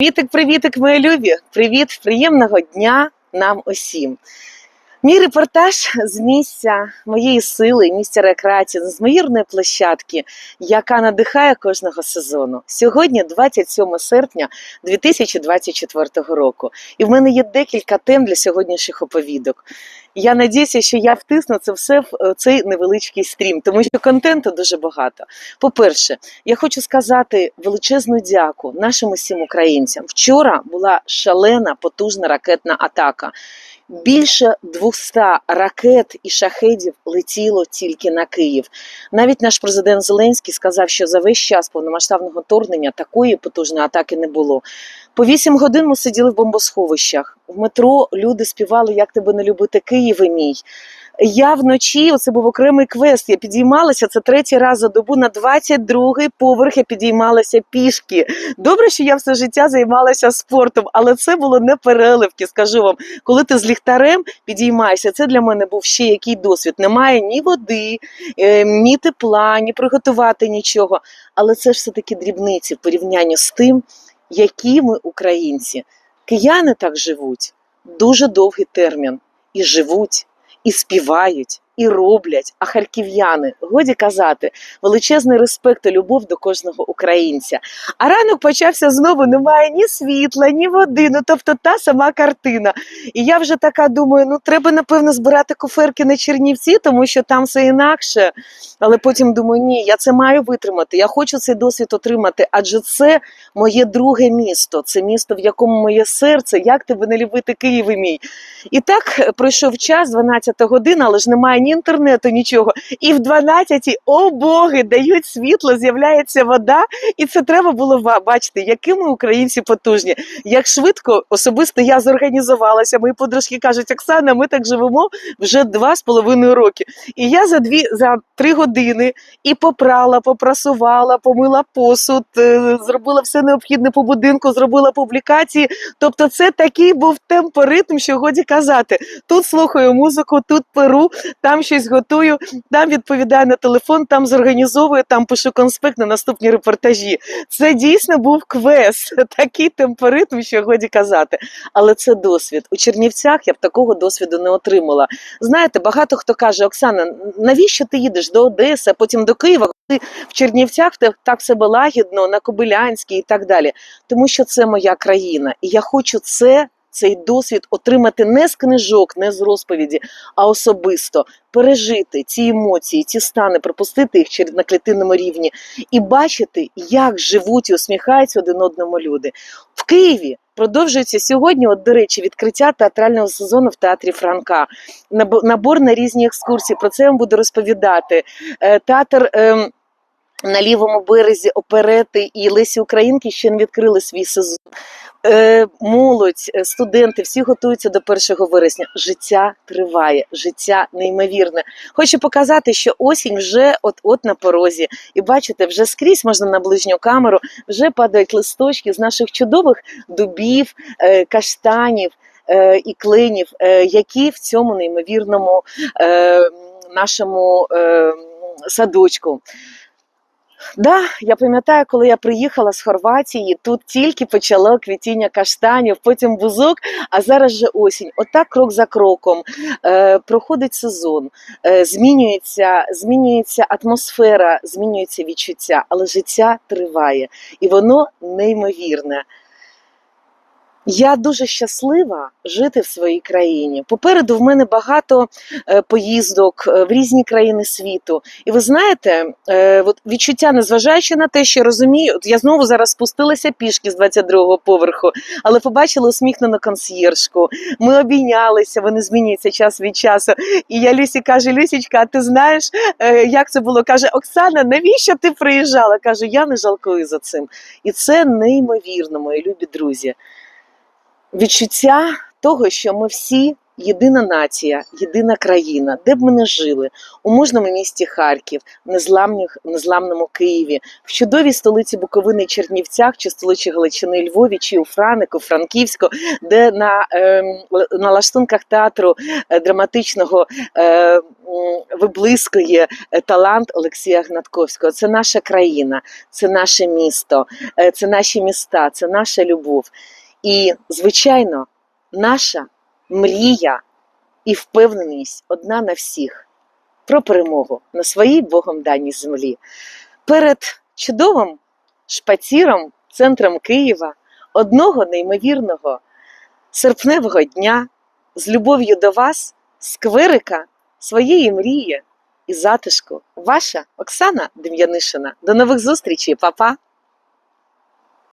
Привітик, привітик, мої любі! Привіт, приємного дня нам усім. Мій репортаж з місця моєї сили, місця рекреації, з моїрної площадки, яка надихає кожного сезону. Сьогодні, 27 серпня 2024 року. І в мене є декілька тем для сьогоднішніх оповідок. Я надіюся, що я втисну це все в е, цей невеличкий стрім, тому що контенту дуже багато. По-перше, я хочу сказати величезну дяку нашим усім українцям. Вчора була шалена потужна ракетна атака. Більше 200 ракет і шахедів летіло тільки на Київ. Навіть наш президент Зеленський сказав, що за весь час повномасштабного вторгнення такої потужної атаки не було. По 8 годин ми сиділи в бомбосховищах. В метро люди співали Як тебе не любити Києве мій. Я вночі, це був окремий квест. Я підіймалася це третій раз за добу на 22-й поверх. Я підіймалася пішки. Добре, що я все життя займалася спортом, але це було не переливки. Скажу вам, коли ти з ліхтарем підіймаєшся, це для мене був ще який досвід. Немає ні води, е, ні тепла, ні приготувати нічого. Але це ж все таки дрібниці в порівнянні з тим, які ми українці. Кияни так живуть дуже довгий термін і живуть і співають, і роблять. А харків'яни, годі казати, величезний респект і любов до кожного українця. А ранок почався знову: немає ні світла, ні води. Ну тобто та сама картина. І я вже така думаю: ну треба напевно збирати куферки на Чернівці, тому що там все інакше. Але потім думаю, ні, я це маю витримати. Я хочу цей досвід отримати, адже це моє друге місто. Це місто, в якому моє серце. Як тебе не любити Києві мій? І так пройшов час, 12 година, але ж немає ні інтернету, нічого. І в 12, о боги, дають світло, з'являється вода, і це треба було бачити, які ми українці потужні. Як швидко особисто я зорганізувалася. Мої подружки кажуть, Оксана, ми так живемо вже два з половиною роки. І я за дві за три години і попрала, попрасувала, помила посуд, е, зробила все необхідне по будинку, зробила публікації. Тобто, це такий був темпоритм, що годі казати. Тут слухаю музику, тут перу, там щось готую, там відповідаю на телефон, там зорганізовую, там пишу конспект на наступні репортажі. Це дійсно був квест, такий темпоритм, що годі казати. Але це досвід. У Чернівцях я б такого досвіду не отримала. Знаєте, багато хто каже: Оксана, навіщо ти їдеш до Одеси, а потім до Києва? Ти в Чернівцях так себе лагідно, на Кобилянській і так далі. Тому що це моя країна, і я хочу це. Цей досвід отримати не з книжок, не з розповіді, а особисто пережити ці емоції, ці стани, пропустити їх через- на клітинному рівні і бачити, як живуть і усміхаються один одному люди. В Києві продовжується сьогодні. От, до речі, відкриття театрального сезону в театрі Франка. Набор на різні екскурсії. Про це я вам буду розповідати. Е, Театр. ем, на лівому березі оперети і Лесі Українки ще не відкрили свій сезон. Е, молодь, е, студенти, всі готуються до 1 вересня. Життя триває, життя неймовірне. Хочу показати, що осінь вже от-от на порозі. І бачите, вже скрізь можна на ближню камеру, вже падають листочки з наших чудових дубів, е, каштанів і кленів, е, які в цьому неймовірному нашому садочку. Да, я пам'ятаю, коли я приїхала з Хорватії, тут тільки почало квітіння каштанів, потім бузок, а зараз же осінь. Отак крок за кроком е, проходить сезон, е, змінюється, змінюється атмосфера, змінюється відчуття, але життя триває і воно неймовірне. Я дуже щаслива жити в своїй країні. Попереду в мене багато е, поїздок е, в різні країни світу. І ви знаєте, е, от відчуття, незважаючи на те, що розумію, от я знову зараз спустилася пішки з 22-го поверху, але побачила усміхнену консьєржку. Ми обійнялися, вони змінюються час від часу. І я Люсі каже: Люсічка, а ти знаєш, як це було? каже Оксана, навіщо ти приїжджала? Кажу, я не жалкую за цим. І це неймовірно, мої любі друзі відчуття того, що ми всі єдина нація, єдина країна, де б ми не жили, у мужному місті Харків, в незламному Києві, в чудовій столиці Буковини Чернівцях, чи столиці Галичини Львові, чи у Франику, Франківську, де на, ем, на лаштунках театру е, драматичного е, виблискує е, талант Олексія Гнатковського. Це наша країна, це наше місто, е, це наші міста, це наша любов. І, звичайно, наша мрія і впевненість одна на всіх про перемогу на своїй Богом даній землі. Перед чудовим шпаціром центром Києва одного неймовірного серпневого дня з любов'ю до вас, скверика своєї мрії і затишку. Ваша Оксана Дем'янишина. До нових зустрічей, папа!